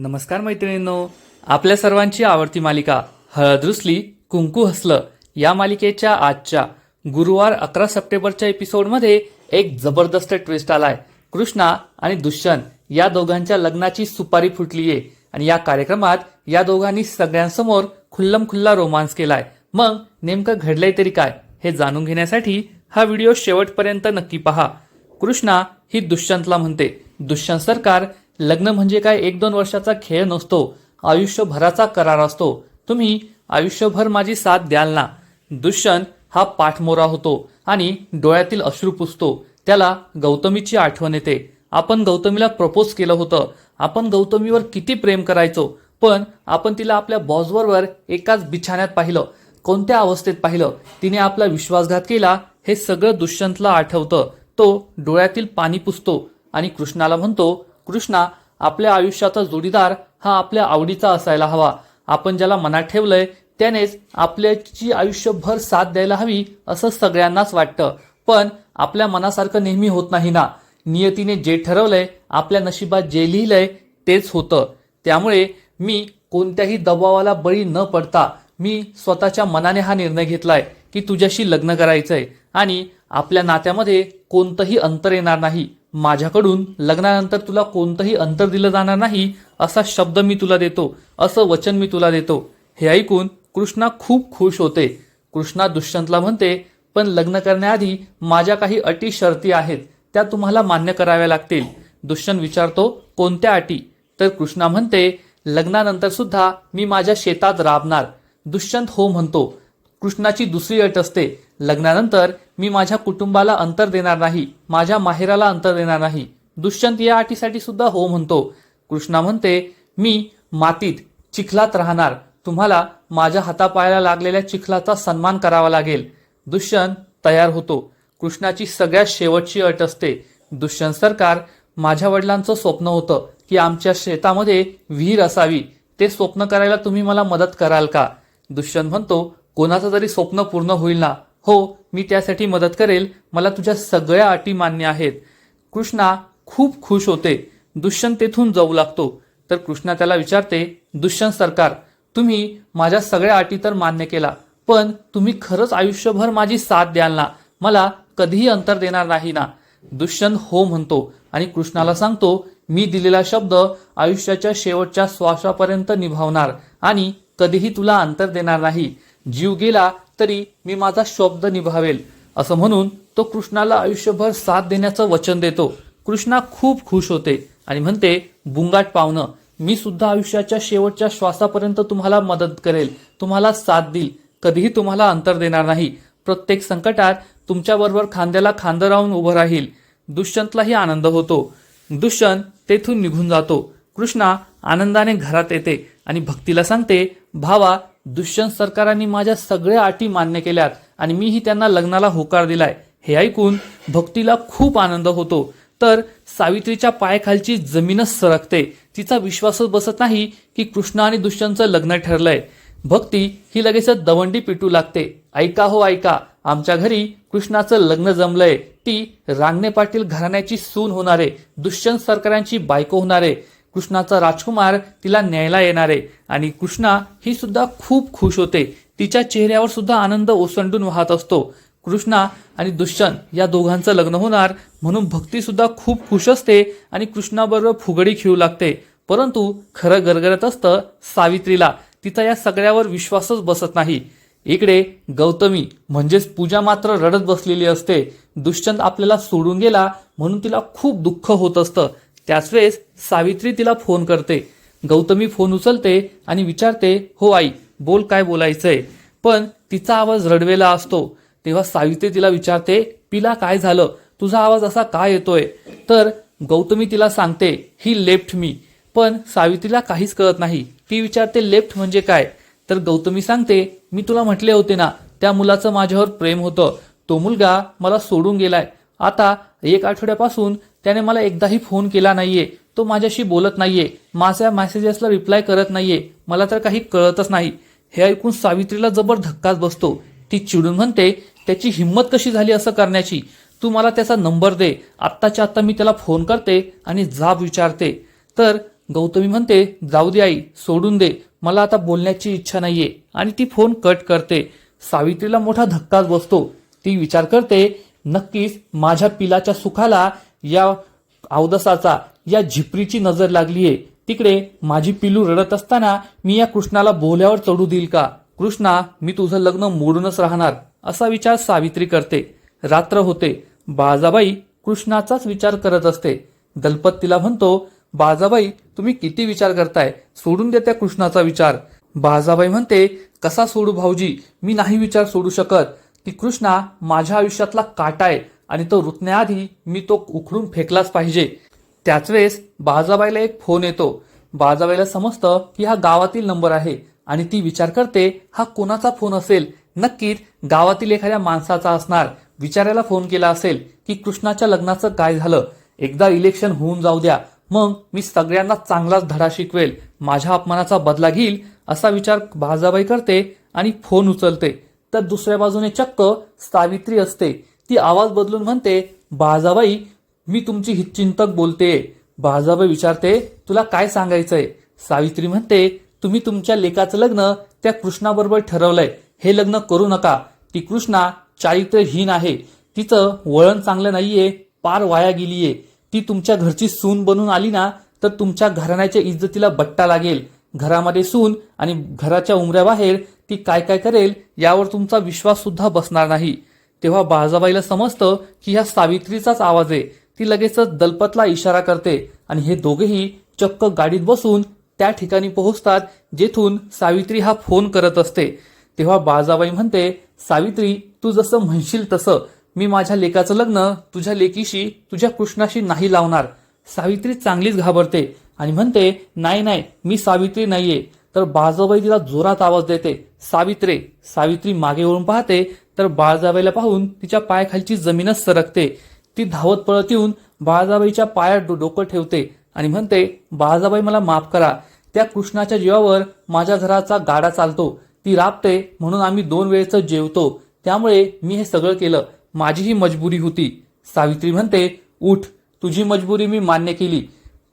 नमस्कार मैत्रिणींनो आपल्या सर्वांची आवडती मालिका हळद रुसली कुंकू हसलं या मालिकेच्या आजच्या गुरुवार अकरा सप्टेंबरच्या एपिसोडमध्ये एक जबरदस्त ट्विस्ट आलाय. कृष्णा आणि दुष्यंत या दोघांच्या लग्नाची सुपारी फुटलीये आणि या कार्यक्रमात या दोघांनी सगळ्यांसमोर खुल्लम खुल्ला रोमांस केलाय. मग नेमकं घडलंय तरी काय हे जाणून घेण्यासाठी हा व्हिडिओ शेवटपर्यंत नक्की पहा. कृष्णा ही दुष्यंतला म्हणते. दुष्यंत सरकार लग्न म्हणजे काय? एक दोन वर्षाचा खेळ नसतो. आयुष्यभराचा करार असतो. तुम्ही आयुष्यभर माझी साथ द्याल ना? दुष्यंत हा पाठमोरा होतो आणि डोळ्यातील अश्रू पुसतो. त्याला गौतमीची आठवण येते. आपण गौतमीला प्रपोज केलं होतं. आपण गौतमीवर किती प्रेम करायचो. पण आपण तिला आपल्या बॉसबरोबर एकाच बिछाण्यात पाहिलं. कोणत्या अवस्थेत पाहिलं? तिने आपला विश्वासघात केला. हे सगळं दुष्यंतला आठवतं. तो डोळ्यातील पाणी पुसतो आणि कृष्णाला म्हणतो कृष्णा आपल्या आयुष्याचा जोडीदार हा आपल्या आवडीचा असायला हवा. आपण ज्याला मनात ठेवलंय त्यानेच आपल्याची आयुष्यभर साथ द्यायला हवी असं सगळ्यांनाच वाटतं. पण आपल्या मनासारखं नेहमी होत नाही ना. नियतीने जे ठरवलंय आपल्या नशिबात जे लिहिलंय तेच होतं. त्यामुळे मी कोणत्याही दबावाला बळी न पडता मी स्वतःच्या मनाने हा निर्णय घेतलाय की तुझ्याशी लग्न करायचंय आणि आपल्या नात्यामध्ये कोणतंही अंतर येणार नाही. माझ्याकडून लग्नानंतर तुला कोणतंही अंतर दिलं जाणार नाही असा शब्द मी तुला देतो असं वचन मी तुला देतो. हे ऐकून कृष्णा खूप खुश होते. कृष्णा दुष्यंतला म्हणते पण लग्न करण्याआधी माझ्या काही अटी शर्ती आहेत त्या तुम्हाला मान्य कराव्या लागतील. दुष्यंत विचारतो कोणत्या अटी? तर कृष्णा म्हणते लग्नानंतर सुद्धा मी माझ्या शेतात राबणार. दुष्यंत हो म्हणतो कृष्णाची दुसरी अट असते लग्नानंतर मी माझ्या कुटुंबाला अंतर देणार नाही माझ्या माहेराला अंतर देणार नाही. दुष्यंत या अटीसाठी सुद्धा हो म्हणतो. कृष्णा म्हणते मी मातीत चिखलात राहणार. तुम्हाला माझ्या हातापायाला लागलेल्या चिखलाचा सन्मान करावा लागेल. दुष्यंत तयार होतो. कृष्णाची सगळ्यात शेवटची अट असते. दुष्यंत सरकार माझ्या वडिलांचं स्वप्न होतं की आमच्या शेतामध्ये विहीर असावी. ते स्वप्न करायला तुम्ही मला मदत कराल का? दुष्यंत म्हणतो कोणाचं तरी स्वप्न पूर्ण होईल ना? हो मी त्यासाठी मदत करेल. मला तुझ्या सगळ्या अटी मान्य आहेत. कृष्णा खूप खुश होते. दुष्यंत तेथून जाऊ लागतो. तर कृष्णा त्याला विचारते दुष्यंत सरकार तुम्ही माझ्या सगळ्या अटी तर मान्य केला पण तुम्ही खरंच आयुष्यभर माझी साथ द्याल ना? मला कधीही अंतर देणार नाही ना? दुष्यंत हो म्हणतो आणि कृष्णाला सांगतो मी दिलेला शब्द आयुष्याच्या शेवटच्या श्वासापर्यंत निभावणार आणि कधीही तुला अंतर देणार नाही. जीव गेला तरी मी माझा शब्द निभावेल असं म्हणून तो कृष्णाला आयुष्यभर साथ देण्याचं वचन देतो. कृष्णा खूप खुश होते आणि म्हणते बुंगाट पावणं मी सुद्धा आयुष्याच्या शेवटच्या श्वासापर्यंत तुम्हाला मदत करेल तुम्हाला साथ देईल कधीही तुम्हाला अंतर देणार नाही. प्रत्येक संकटात तुमच्याबरोबर खांद्याला खांदं राहून उभं राहील. दुष्यंतलाही आनंद होतो. दुष्यंत तेथून निघून जातो. कृष्णा आनंदाने घरात येते आणि भक्तीला सांगते भावा दुष्यंत सरकारांनी माझ्या सगळ्या अटी मान्य केल्यात आणि मीही त्यांना लग्नाला होकार दिलाय. हे ऐकून भक्तीला खूप आनंद होतो. तर सावित्रीच्या पायाखालची जमीनच सरकते. तिचा विश्वासच बसत नाही की कृष्ण आणि दुष्यंतचं लग्न ठरलंय. भक्ती ही लगेचच दवंडी पिटू लागते. ऐका हो ऐका. आमच्या घरी कृष्णाचं लग्न जमलंय. ती रांगणे पाटील घराण्याची सून होणारे दुष्यंत सरकारांची बायको होणारे. कृष्णाचा राजकुमार तिला न्यायला येणार आहे. आणि कृष्णा ही सुद्धा खूप खुश होते. तिच्या चेहऱ्यावर सुद्धा आनंद ओसंडून वाहत असतो. कृष्णा आणि दुष्यंत या दोघांचं लग्न होणार म्हणून भक्ती सुद्धा खूप खुश असते आणि कृष्णाबरोबर फुगडी खेळू लागते. परंतु खरं गरगरत असतं सावित्रीला. तिचा या सगळ्यावर विश्वासच बसत नाही. इकडे गौतमी म्हणजेच पूजा मात्र रडत बसलेली असते. दुष्यंत आपल्याला सोडून गेला म्हणून तिला खूप दुःख होत असतं. त्याच वेळेस सावित्री तिला फोन करते. गौतमी फोन उचलते आणि विचारते हो आई बोल काय बोलायचंय? पण तिचा आवाज रडवेला असतो. तेव्हा सावित्री तिला विचारते पिला काय झालं? तुझा आवाज असा काय येतोय? तर गौतमी तिला सांगते ही लेफ्ट मी. पण सावित्रीला काहीच कळत नाही. ती विचारते लेफ्ट म्हणजे काय? तर गौतमी सांगते मी तुला म्हटले होते ना त्या मुलाचं माझ्यावर प्रेम होतं. तो मुलगा मला सोडून गेलाय. आता एक आठवड्यापासून त्याने मला एकदाही फोन केला नाहीये. तो माझ्याशी बोलत नाहीये. माझ्या मेसेजेसला रिप्लाय करत नाहीये. मला तर काही कळतच नाही. हे ऐकून सावित्रीला जबर धक्काच बसतो. ती चिडून म्हणते त्याची हिंमत कशी झाली असं करण्याची? तू मला त्याचा नंबर दे. आत्ताच्या आत्ता मी त्याला फोन करते आणि जाब विचारते. तर गौतमी म्हणते जाऊ दे आई सोडून दे. मला आता बोलण्याची इच्छा नाहीये. आणि ती फोन कट करते. सावित्रीला मोठा धक्काच बसतो. ती विचार करते नक्कीच माझ्या पिलाच्या सुखाला या अवदसाचा या झिपरीची नजर लागलीये तिकडे माझी पिलू रडत असताना मी या कृष्णाला बोल्यावर चढू देईल का? कृष्णा मी तुझं लग्न मोडूनच राहणार असा विचार सावित्री करते. रात्र होते. बाळजाबाई कृष्णाचाच विचार करत असते. दलपत तिला म्हणतो बाळजाबाई तुम्ही किती विचार करताय? सोडून देत्या कृष्णाचा विचार. बाळाबाई म्हणते कसा सोडू भाऊजी? मी नाही विचार सोडू शकत. की कृष्णा माझ्या आयुष्यातला काटा आहे. आणि तो रुतण्याआधी मी तो उखडून फेकलाच पाहिजे. त्याच वेळेस बाजाबाईला एक फोन येतो. बाजाबाईला समजतं की हा गावातील नंबर आहे आणि ती विचार करते हा कोणाचा फोन असेल? नक्कीच गावातील एखाद्या माणसाचा असणार. विचारायला फोन केला असेल की कृष्णाच्या लग्नाचं काय झालं? एकदा इलेक्शन होऊन जाऊ द्या. मग मी सगळ्यांना चांगलाच धडा शिकवेल. माझ्या अपमानाचा बदला घेईल असा विचार बाजाबाई करते आणि फोन उचलते. तर दुसऱ्या बाजूने चक्क सावित्री असते. ती आवाज बदलून म्हणते बाजाबाई मी तुमची हितचिंतक बोलते. बाजाबाई विचारते तुला काय सांगायचंय? सावित्री म्हणते तुम्ही तुमच्या लेकाचं लग्न त्या कृष्णाबरोबर ठरवलंय. हे लग्न करू नका. ती कृष्णा चारित्र्यहीन आहे. तिचं वळण चांगलं नाहीये पार वाया गेलीये. ती तुमच्या घरची सून बनून आली ना तर तुमच्या घराण्याच्या इज्जतीला बट्टा लागेल. घरामध्ये सून आणि घराच्या उमऱ्याबाहेर ती काय काय करेल यावर तुमचा विश्वास सुद्धा बसणार नाही. तेव्हा बाळजाबाईला समजतं की ह्या सावित्रीचाच आवाज आहे. ती लगेचच दलपतला इशारा करते आणि हे दोघेही चक्क गाडीत बसून त्या ठिकाणी पोहोचतात जेथून सावित्री हा फोन करत असते. तेव्हा बाळजाबाई म्हणते सावित्री तू जसं म्हणशील तसं. मी माझ्या लेकाचं लग्न तुझ्या लेकीशी तुझ्या कृष्णाशी नाही लावणार. सावित्री चांगलीच घाबरते आणि म्हणते नाही नाही मी सावित्री नाहीये. तर बाजाबाई तिला जोरात आवाज देते सावित्रे सावित्री मागे वळून पाहते तर बाळजाबाईला पाहून तिच्या पायाखालची जमीनच सरकते. ती धावत पळत येऊन बाळजाबाईच्या पायात डो- डोकं ठेवते आणि म्हणते बाळजाबाई मला माफ करा. त्या कृष्णाच्या जीवावर माझ्या घराचा गाडा चालतो. ती राबते म्हणून आम्ही दोन वेळेचं जेवतो. त्यामुळे मी हे सगळं केलं. माझी ही मजबुरी होती. सावित्री म्हणते उठ तुझी मजबुरी मी मान्य केली.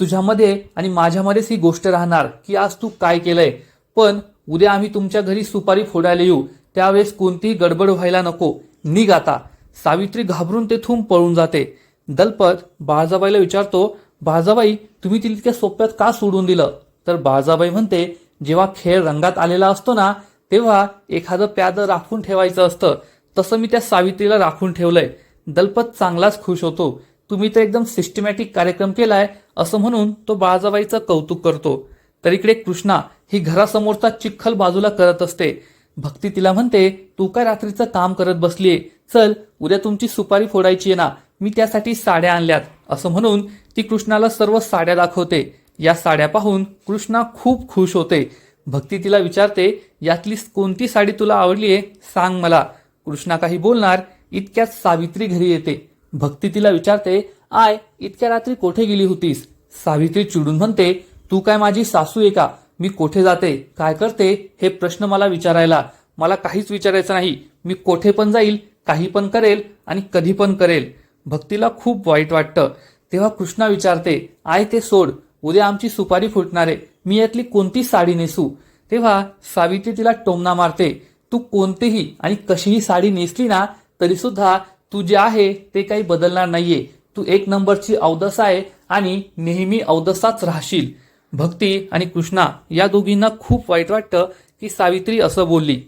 तुझ्यामध्ये आणि माझ्यामध्येच ही गोष्ट राहणार की आज तू काय केलंय. पण उद्या आम्ही तुमच्या घरी सुपारी फोडायला येऊ. त्यावेळेस कोणतीही गडबड व्हायला नको. निघ आता. सावित्री घाबरून तेथून पळून जाते. दलपत बाळजाबाईला विचारतो बाळजाबाई तुम्ही तिला इतक्या सोप्यात का सोडून दिलं? तर बाळजाबाई म्हणते जेव्हा खेळ रंगात आलेला असतो ना तेव्हा एखादं प्यादं राखून ठेवायचं असतं. तसं मी त्या सावित्रीला राखून ठेवलंय. दलपत चांगलाच खुश होतो. तुम्ही तर एकदम सिस्टमॅटिक कार्यक्रम केलाय असं म्हणून तो बाळजाबाईचं कौतुक करतो. तर इकडे कृष्णा ही घरासमोरचा चिखल बाजूला करत असते. भक्ती तिला म्हणते तू काय रात्रीचं काम करत बसलीये? चल उद्या तुमची सुपारी फोडायची आहे ना मी त्यासाठी साड्या आणल्यात. असं म्हणून ती कृष्णाला सर्व साड्या दाखवते. या साड्या पाहून कृष्णा खूप खुश होते. भक्ती तिला विचारते यातली कोणती साडी तुला आवडली आहे? सांग मला. कृष्णा काही बोलणार इतक्यात सावित्री घरी येते. भक्ती तिला विचारते आय इतक्या रात्री कोठे गेली होतीस? सावित्री चिडून म्हणते तू काय माझी सासू आहे का? मी कोठे जाते काय करते हे प्रश्न मला विचारायला. मला काहीच विचारायचं नाही. मी कोठे पण जाईल काही पण करेल आणि कधी पण करेल. भक्तीला खूप वाईट वाटतं. तेव्हा कृष्णा विचारते आय ते सोड उद्या आमची सुपारी फुटणार. आहे मी यातली कोणती साडी नेसू? तेव्हा सावित्री तिला टोमना मारते तू कोणतीही आणि कशीही साडी नेसली ना तरी सुद्धा तू जे आहे ते काही बदलणार नाहीये. तू एक नंबरची अवदसा आहे आणि नेहमी अवदसाच राहशील. भक्ती आणि कृष्णा या दोघींना खूप वाईट वाटतं की सावित्री असं बोलली.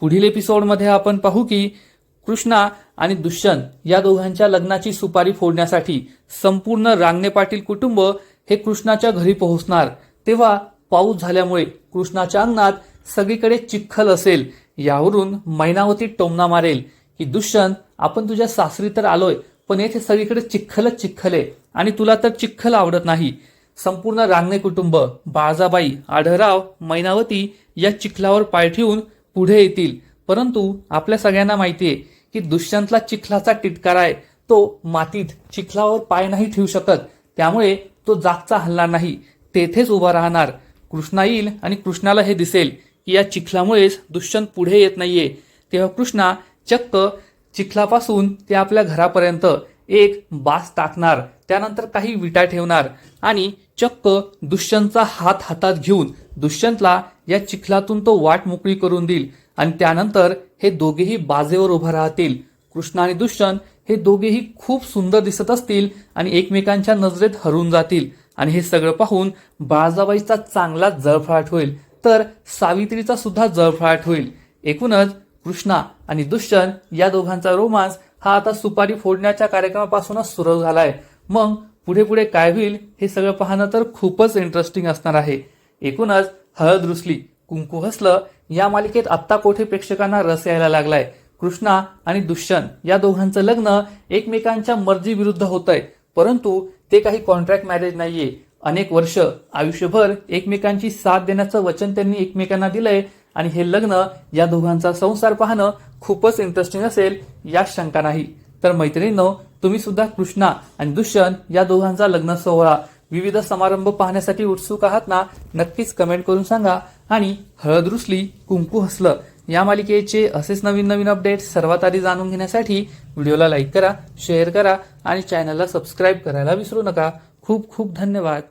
पुढील एपिसोडमध्ये आपण पाहू की कृष्णा आणि दुष्यंत या दोघांच्या लग्नाची सुपारी फोडण्यासाठी संपूर्ण रांगणे पाटील कुटुंब हे कृष्णाच्या घरी पोहोचणार. तेव्हा पाऊस झाल्यामुळे कृष्णाच्या अंगणात सगळीकडे चिखल असेल. यावरून मैनावती टोमना मारेल की दुष्यंत आपण तुझ्या सासरी तर आलोय पण येथे सगळीकडे चिखलच चिखल आहे आणि तुला तर चिखल आवडत नाही. संपूर्ण रांगणे कुटुंब बाळजाबाई आढळराव मैनावती या चिखलावर पाय ठेवून पुढे येतील. परंतु आपल्या सगळ्यांना माहिती आहे की दुष्यंतला चिखलाचा टिटकारा आहे. तो मातीत चिखलावर पाय नाही ठेवू शकत. त्यामुळे तो जागचा हलणार नाही. तेथेच उभा राहणार. कृष्णा येईल आणि कृष्णाला हे दिसेल की या चिखलामुळेच दुष्यंत पुढे येत नाहीये. तेव्हा कृष्णा चक्क चिखलापासून ते आपल्या घरापर्यंत एक बास टाकणार त्यानंतर काही विटा ठेवणार आणि चक्क दुष्यंतचा हात हातात घेऊन दुष्यंतला या चिखलातून तो वाट मोकळी करून देईल आणि त्यानंतर हे दोघेही बाजेवर उभं राहतील. कृष्ण आणि दुष्यंत हे दोघेही खूप सुंदर दिसत असतील आणि एकमेकांच्या नजरेत हरून जातील. आणि हे सगळं पाहून बाळजाबाईचा चांगला जळफळाट होईल. तर सावित्रीचा सुद्धा जळफळाट होईल. एकूणच कृष्णा आणि दुष्यंत या दोघांचा रोमांस हा आता सुपारी फोडण्याच्या कार्यक्रमापासूनच सुरू झालाय. मग पुढे पुढे काय होईल हे सगळं पाहणं तर खूपच इंटरेस्टिंग असणार आहे. एकूणच हळद रुसली कुंकू हसलं या मालिकेत आत्ता कोठे प्रेक्षकांना रस यायला लागलाय? कृष्णा आणि दुष्यंत या दोघांचं लग्न एकमेकांच्या मर्जी विरुद्ध होतंय. परंतु ते काही कॉन्ट्रॅक्ट मॅरेज नाहीये. अनेक वर्ष आयुष्यभर एकमेकांची साथ देण्याचं वचन त्यांनी एकमेकांना दिलंय. आणि हे लग्न या दोघांचा संसार पाहणं खूपच इंटरेस्टिंग असेल यात शंका नाही तर मैत्रिणींनो तुम्ही सुद्धा कृष्णा आणि दुष्यंत या दोघांचा लग्न सोहळा विविध समारंभ पाहण्यासाठी उत्सुक आहात ना नक्कीच कमेंट करून सांगा. आणि हळद रुसली कुंकू हसलं या मालिकेचे असेच नवीन नवीन अपडेट सर्वात आधी जाणून घेण्यासाठी व्हिडिओला लाईक करा शेअर करा आणि चॅनलला सबस्क्राईब करायला विसरू नका. खूप खूप धन्यवाद.